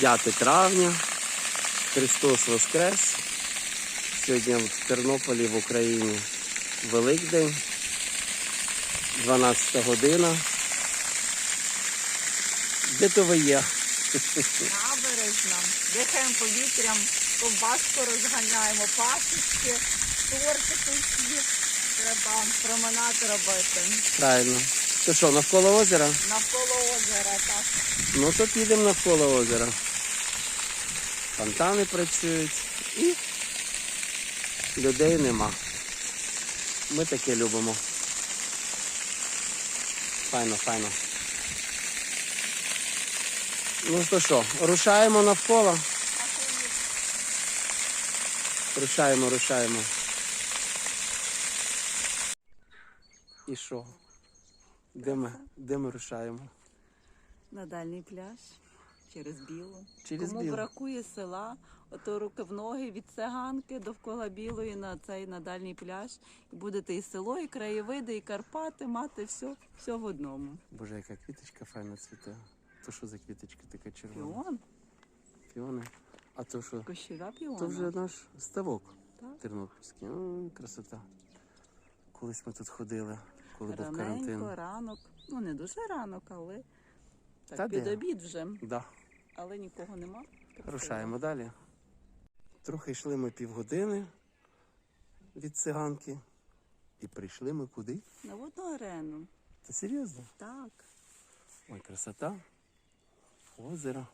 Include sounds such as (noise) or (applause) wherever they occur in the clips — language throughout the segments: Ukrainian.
5 травня. Христос Воскрес. Сьогодні в Тернополі в Україні Великдень. 12 година. Де то ви є? Набережна, дихаємо повітрям, ковбаску розганяємо, пасочки, тортики всі. Треба променад робити. Правильно. То що, навколо озера? Навколо озера, так. Ну то підемо навколо озера. Фонтани працюють і людей нема. Ми таке любимо. Файно, файно. Ну то що, рушаємо навколо? Рушаємо, рушаємо. І що? Де ми, де ми рушаємо? На дальній пляж через білу. Через Кому Білу. бракує села, ото руки в ноги від циганки довкола білої на цей на дальній пляж. І будете і село, і краєвиди, і Карпати мати все, все в одному. Боже, яка квіточка файна цвіте. То що за квіточка така червона? Піон, Піони. А то що? кощева піона. То вже наш ставок Так. тернопільський. О, красота. Колись ми тут ходили, коли був карантин. Раненько, ранок. Ну не дуже ранок, але так Та під де? обід вже. Да. Але нікого нема. Красиво. Рушаємо далі. Трохи йшли ми півгодини від циганки. І прийшли ми куди? На водну арену. Та серйозно? Так. Ой, красота. Озеро.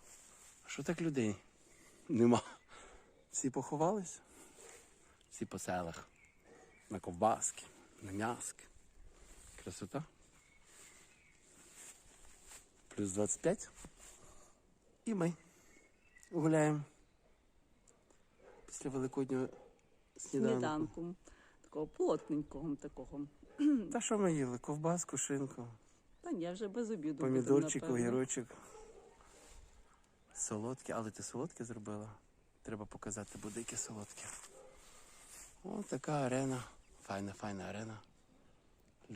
А що так людей? Нема. Всі поховались? Всі по селах. На ковбаски, на м'яски. Красота. Плюс 25. І ми гуляємо. Після великоднього сніданку. Сніданком. Такого плотненького такого. Та що ми їли? Ковбаску, шинку, Та ні, вже без обіду. помідорчик, огірочок. Солодке, але ти солодке зробила? Треба показати, буде яке солодке. О, така арена. Файна, файна арена.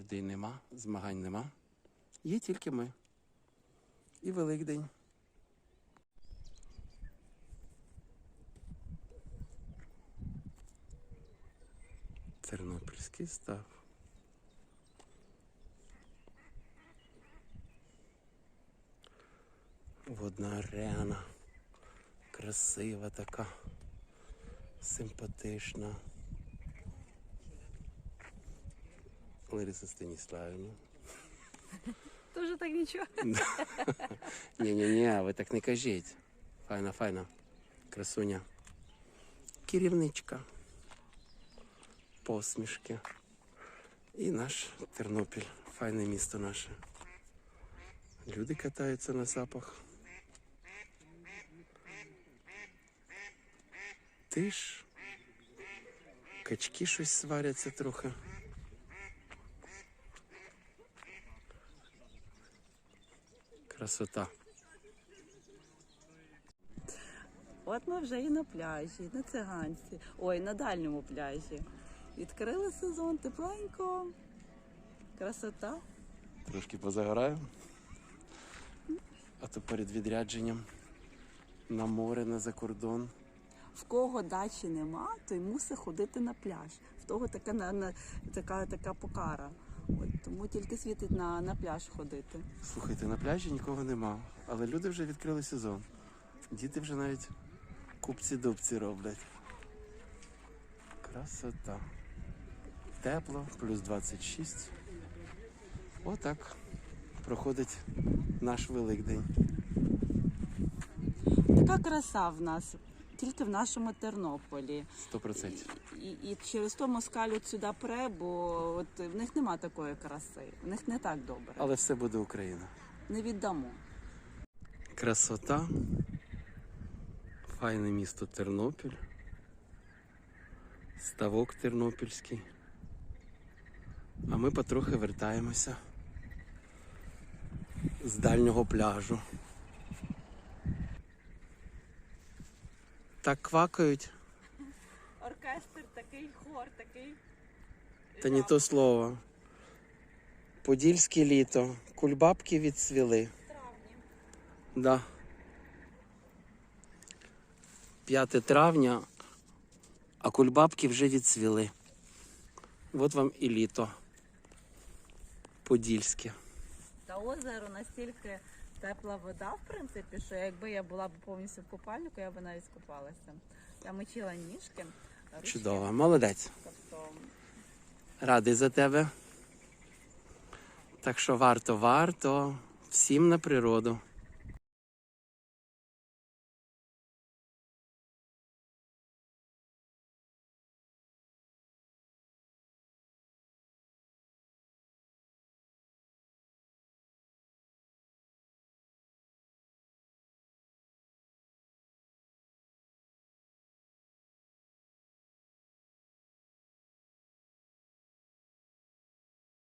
Людей нема, змагань нема. Є тільки ми. І Великдень. Тернопільський став. Водна арена. Красива така. Симпатична. Лариса Станіславівна. (laughs) Тоже так нічого. (laughs) Ні-ні-ні, ви так не кажіть. Файна, файна. Красуня. Керівничка. Посмішки. І наш Тернопіль. Файне місто наше. Люди катаються на сапах. Тиш. Качки щось сваряться трохи. Красота. От ми вже і на пляжі, на циганці. Ой, на дальньому пляжі. Відкрили сезон тепленько. Красота. Трошки позагораю. А то перед відрядженням на море, на закордон. В кого дачі нема, той мусить ходити на пляж. В того така на, на така, така покара. От тому тільки світить на, на пляж ходити. Слухайте, на пляжі нікого нема, але люди вже відкрили сезон. Діти вже навіть купці-дубці роблять. Красота. Тепло, плюс 26. Отак проходить наш Великдень. Така краса в нас, тільки в нашому Тернополі. 100%. І, і через то москаль от сюди пре, бо от в них нема такої краси. В них не так добре. Але все буде Україна. Не віддамо. Красота. Файне місто Тернопіль. Ставок Тернопільський. А ми потрохи вертаємося з дальнього пляжу. Так квакають, Оркестр такий, хор такий. та не то слово. Подільське літо. Кульбабки відцвіли. В травні. Да. 5 травня, а кульбабки вже відцвіли. От вам і літо. Подільське. Та озеро настільки тепла вода, в принципі, що якби я була б повністю в купальнику, я б навіть скупалася. Я мочила ніжки. ручки. Чудово, молодець. Тобто Радий за тебе. Так що варто, варто всім на природу.